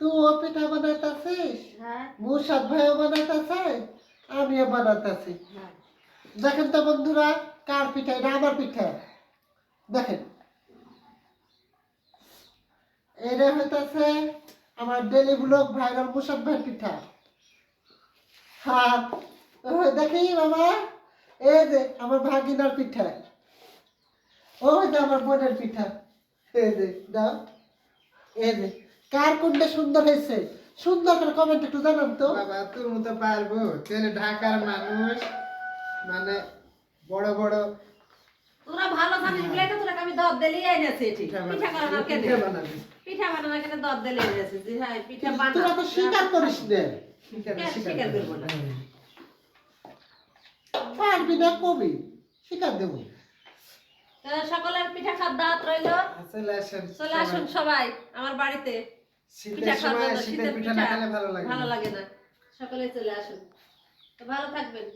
তুই পিঠা বানাইতাছিস? হ্যাঁ। মুসাদ ভাইও বানাইতাছে আমিও বানাইতাছি। হ্যাঁ। দেখেন তো বন্ধুরা কার পিঠা? এটা আমার পিঠা। দেখেন। এটা হইতাছে আমার ডেলি ব্লগ ভাইরাল মুসাদ ভাই পিঠা। হ্যাঁ দেখি বাবা। এই যে আমার ভাগিনার পিঠা। ওই যে আমার বোনের পিঠা। এই যে দাও। এই যে কার কোনটা সুন্দর হয়েছে? সুন্দর করে কমেন্ট একটু জানান তো। বাবা তোর মতো পারব। তাহলে ঢাকার মানুষ। মানে বড় বড় তোরা ভালো জানিস বলে তো তোরা আমি এনেছি এটি। পিঠা বানানোর কেন পিঠা বানাবি। পিঠা বানানোর কেন দিলে এনেছি যে হ্যাঁ পিঠা তোরা তো স্বীকার করিস না। স্বীকার না? পারবি না কবি স্বীকার দেবো। তো সকলের পিঠা খাওয়ার দাওয়াত রইল। চলে আসেন চলে আসুন সবাই আমার বাড়িতে। পিঠা খাওয়া শীতের পিঠা ভালো লাগে। না। সকলে চলে আসুন। তো ভালো থাকবেন।